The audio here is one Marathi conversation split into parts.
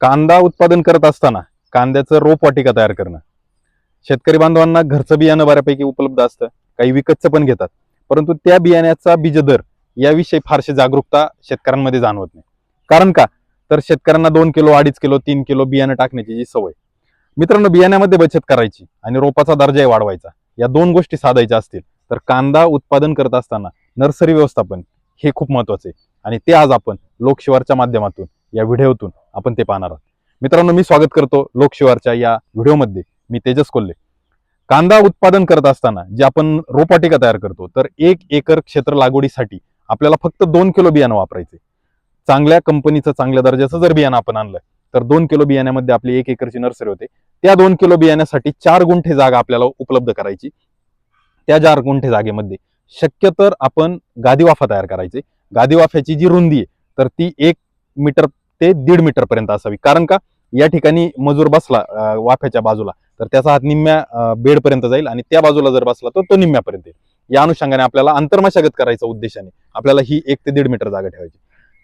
कांदा उत्पादन करत असताना कांद्याचं रोपवाटिका तयार करणं. शेतकरी बांधवांना घरचं बियाणं बऱ्यापैकी उपलब्ध असतं. काही विकतचं पण घेतात. परंतु त्या बियाण्याचा बीजदर याविषयी फारशी जागरूकता शेतकऱ्यांमध्ये जाणवत नाही. कारण का? तर शेतकऱ्यांना दोन किलो अडीच किलो तीन किलो बियाणं टाकण्याची जी सवय. मित्रांनो बियाण्यामध्ये बचत करायची आणि रोपाचा दर्जाही वाढवायचा. या दोन गोष्टी साधायच्या असतील. तर कांदा उत्पादन करत असताना नर्सरी व्यवस्थापन हे खूप महत्त्वाचे आहे. आणि ते आज आपण लोकशिवारच्या माध्यमातून या व्हिडिओतून आपण ते पाहणार आहोत. मित्रांनो मी स्वागत करतो लोकशिवारच्या या व्हिडिओमध्ये. मी तेजस कोल्हे. कांदा उत्पादन करत असताना जे आपण रोपवाटिका तयार करतो तर एक एकर क्षेत्र लागवडीसाठी आपल्याला फक्त दोन किलो बियाणं वापरायचे. चांगल्या कंपनीचं चांगल्या दर्जाचं जर बियाणं आपण आणलं तर दोन किलो बियाण्यामध्ये आपली एक एकरची नर्सरी होते. त्या दोन किलो बियाण्यासाठी चार गुंठे जागा आपल्याला उपलब्ध करायची. त्या चार गुंठे जागेमध्ये शक्य तर आपण गादी वाफा तयार करायचे. गादी वाफ्याची जी रुंदी आहे तर ती एक मीटर ते दीड मीटर पर्यंत असावी. कारण का? या ठिकाणी मजूर बसला वाफ्याच्या बाजूला तर त्याचा हात निम्म्या बेडपर्यंत जाईल आणि त्या बाजूला जर बसला तर तो निम्म्यापर्यंत येईल. या अनुषंगाने आपल्याला अंतर्मशागत करायचा उद्देशाने आपल्याला ही एक ते दीड मीटर जागा ठेवायची.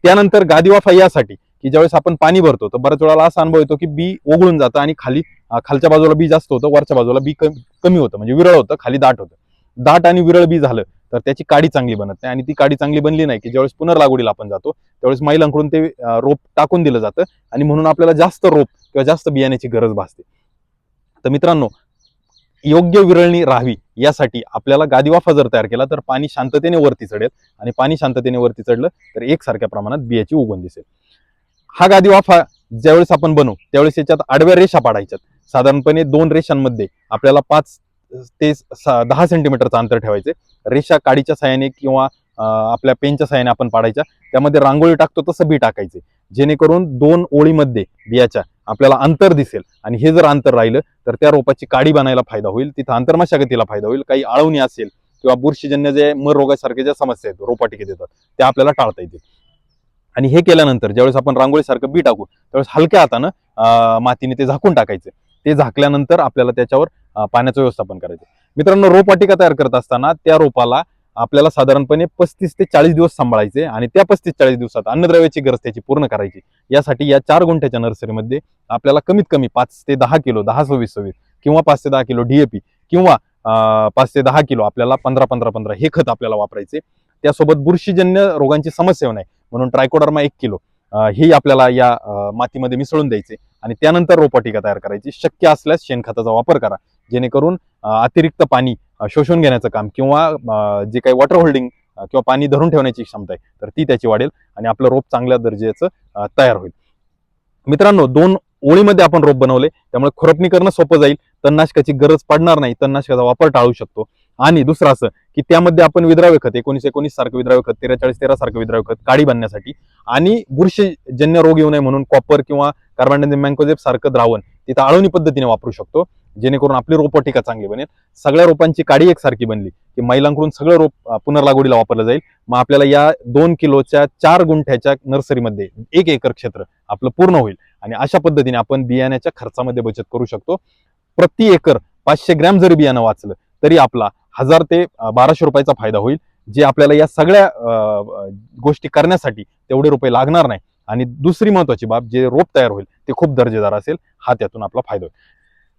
त्यानंतर गादी वाफा यासाठी की ज्यावेळेस आपण पाणी भरतो तर बऱ्याच वेळाला असा अनुभव येतो की बी ओघळून जातं आणि खाली खालच्या बाजूला बी जास्त होतं वरच्या बाजूला बी कमी कमी होतं म्हणजे विरळ होतं खाली दाट होतं. दाट आणि विरळ बी झालं तर त्याची काडी चांगली बनत नाही. आणि ती काडी चांगली बनली नाही की ज्यावेळेस पुनर्लागवडीला आपण जातो त्यावेळेस महिलांकडून ते रोप टाकून दिलं जातं आणि म्हणून आपल्याला जास्त रोप किंवा जास्त बियाण्याची गरज भासते. तर मित्रांनो योग्य विरळणी राहावी यासाठी आपल्याला गादीवाफा जर तयार केला तर पाणी शांततेने वरती चढेल. आणि पाणी शांततेने वरती चढलं तर एकसारख्या प्रमाणात बियाची उगवण दिसेल. हा गादीवाफा ज्यावेळेस आपण बनवू त्यावेळेस याच्यात आडव्या रेषा पाडायच्यात. साधारणपणे दोन रेषांमध्ये आपल्याला पाच ते दहा सेंटीमीटरचं अंतर ठेवायचे. रेषा काडीच्या सहाय्याने किंवा अं, आपल्या पेनच्या साहाय्याने आपण पाडायच्या. त्यामध्ये रांगोळी टाकतो तसं बी टाकायचे. जेणेकरून दोन ओळीमध्ये बियाच्या आपल्याला अंतर दिसेल. आणि हे जर अंतर राहिलं तर त्या रोपाची काडी बनायला फायदा होईल. तिथं अंतर्मशागतीला फायदा होईल. काही आळवणी असेल किंवा बुरशीजन्य जे मर रोगासारखे ज्या समस्या आहेत रोपाटिकेत येतात त्या आपल्याला टाळता येतील. आणि हे केल्यानंतर ज्यावेळेस आपण रांगोळीसारखं बी टाकू त्यावेळेस हलक्या हातानं मातीने ते झाकून टाकायचे. ते झाकल्यानंतर आपल्याला त्याच्यावर पाण्याचं व्यवस्थापन करायचं. मित्रांनो रोपवाटिका तयार करत असताना त्या रोपाला आपल्याला साधारणपणे पस्तीस ते चाळीस दिवस सांभाळायचे आणि त्या पस्तीस चाळीस दिवसात अन्नद्रव्याची गरज त्याची पूर्ण करायची. यासाठी या चार गुंठ्याच्या नर्सरीमध्ये आपल्याला कमीत कमी पाच ते दहा किलो दहा सव्वीस सव्वीस किंवा पाच ते दहा किलो डीएपी किंवा पाच ते दहा किलो आपल्याला पंधरा पंधरा पंधरा हे खत आपल्याला वापरायचे. त्यासोबत बुरशीजन्य रोगांची समस्या नाही म्हणून ट्रायकोडर्मा एक किलो ही आपल्याला या मातीमध्ये मिसळून द्यायचे आणि त्यानंतर रोपवाटिका तयार करायची. शक्य असल्यास शेणखताचा वापर करा. जेणेकरून अतिरिक्त पाणी शोषून घेण्याचं काम किंवा जे काही वॉटर होल्डिंग किंवा पाणी धरून ठेवण्याची क्षमता आहे तर ती त्याची वाढेल आणि आपलं रोप चांगल्या दर्जाचं तयार होईल. मित्रांनो दोन ओळीमध्ये आपण रोप बनवले त्यामुळे खुरपणी करणं सोपं जाईल तणनाशकाची गरज पडणार नाही तणनाशकाचा वापर टाळू शकतो. आणि दुसरं असं की त्यामध्ये आपण विद्राव्य खत एकोणीस एकोणीस सारखं विद्राव्य खत तेरेचाळीस तेरा सारखं विद्राव्य खत काळी बांधण्यासाठी आणि बुरशीजन्य रोग येऊ नये म्हणून कॉपर किंवा कार्बन मँकोजेप सारखं द्रावण तिथं आळवणी पद्धतीने वापरू शकतो. जेणेकरून आपली रोपवाटिका चांगली बनेल. सगळ्या रोपांची काडी एकसारखी बनली की महिलांकडून सगळं रोप पुनर्लागवडीला वापरलं जाईल. मग आपल्याला या दोन किलोच्या चार गुंठ्याच्या नर्सरीमध्ये एक एकर क्षेत्र आपलं पूर्ण होईल. आणि अशा पद्धतीने आपण बियाण्याच्या खर्चामध्ये बचत करू शकतो. प्रति एकर पाचशे ग्रॅम जरी बियाणं वाचलं तरी आपला हजार ते बाराशे रुपयाचा फायदा होईल. जे आपल्याला या सगळ्या गोष्टी करण्यासाठी तेवढे रुपये लागणार नाही. आणि दुसरी महत्वाची बाब जे रोप तयार होईल ते खूप दर्जेदार असेल. हा त्यातून आपला फायदा होईल.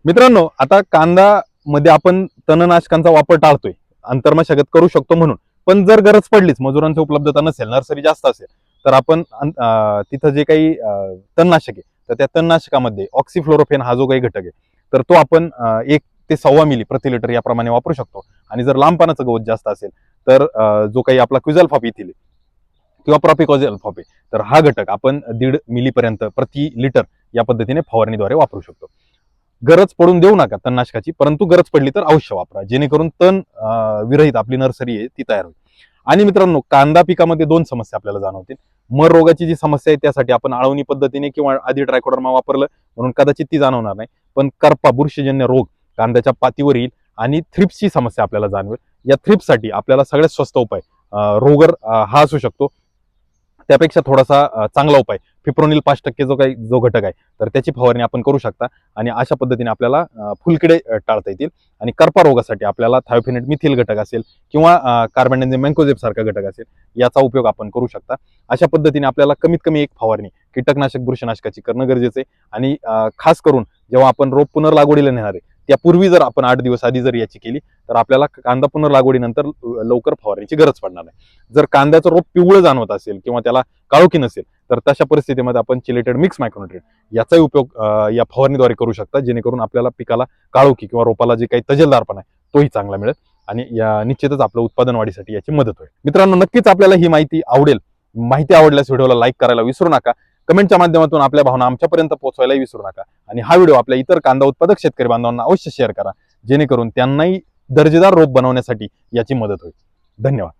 मित्रांनो आता कांदा मध्ये आपण तणनाशकांचा वापर टाळतोय. अंतर्मशागत करू शकतो म्हणून. पण जर गरज पडलीच मजुरांची उपलब्धता नसेल नर्सरी जास्त असेल तर आपण तिथं जे काही अं, तणनाशक आहे तर त्या तणनाशकामध्ये ऑक्सिफ्लोरोफेन हा जो काही घटक आहे तर तो आपण एक ते सव्वा मिली प्रति लिटर याप्रमाणे वापरू शकतो. आणि जर लांबपणाचं गवत जास्त असेल तर जो काही आपला क्विझल फॉप येथील किंवा प्रॉपिकॉझल फॉप आहे तर हा घटक आपण दीड मिलीपर्यंत प्रति लिटर या पद्धतीने फवारणीद्वारे वापरू शकतो. गरज पडून देऊ नका तणनाशकाची परंतु गरज पडली तर अवश्य वापरा. जेणेकरून तण विरहित आपली नर्सरी आहे ती तयार होईल. आणि मित्रांनो कांदा पिकामध्ये दोन समस्या आपल्याला जाणवतील. मर रोगाची जी समस्या आहे त्यासाठी आपण आळवणी पद्धतीने किंवा आधी ट्रायकोडर्मा वापरलं म्हणून कदाचित ती जाणवणार नाही. पण करपा बुरशीजन्य रोग कांद्याच्या पातीवर येईल आणि थ्रिप्सची समस्या आपल्याला जाणवेल. या थ्रिप्ससाठी आपल्याला सगळ्यात स्वस्त उपाय रोगर हा असू शकतो. त्यापेक्षा थोडासा चांगला उपाय. फिप्रोनिल पाच टक्के जो काही जो घटक आहे तर त्याची फवारणी आपण करू शकता. आणि अशा पद्धतीने आपल्याला फुलकिडे टाळता येतील. आणि करपा रोगासाठी आपल्याला थायोफिनेट मिथिल घटक असेल किंवा कार्बन मँकोजेप सारखा घटक असेल याचा उपयोग आपण करू शकता. अशा पद्धतीने आपल्याला कमीत कमी एक फवारणी कीटकनाशक बुरशीनाशकाची करणं गरजेचं आहे. आणि खास करून जेव्हा आपण रोप पुनर्लागवडीला नेणार आहे त्यापूर्वी जर आपण आठ दिवस आधी जर याची केली तर आपल्याला कांदा पुनर्लागवडीनंतर लवकर फवारणीची गरज पडणार नाही. जर कांद्याचं रोप पिवळं जाणवत असेल किंवा त्याला काळोखी नसेल तर तशा परिस्थितीमध्ये आपण चिलेटेड मिक्स मायक्रोन्युट्रेट याचाही उपयोग या फवारणीद्वारे करू शकता जेणेकरून आपल्याला पिकाला काळोखी किंवा रोपाला जे काही तजेलदारपण आहे तोही चांगला मिळेल आणि या निश्चितच आपलं उत्पादन वाढीसाठी याची मदत होईल. मित्रांनो नक्कीच आपल्याला ही माहिती आवडेल. माहिती आवडल्यास व्हिडिओला लाईक करायला विसरू नका. कमेंटच्या माध्यमातून आपल्या भावना आमच्यापर्यंत पोहोचवायलाही विसरू नका. आणि हा व्हिडिओ आपल्या इतर कांदा उत्पादक शेतकरी बांधवांना अवश्य शेअर करा. जेणेकरून त्यांनाही दर्जेदार रोप बनवण्यासाठी याची मदत होईल. धन्यवाद.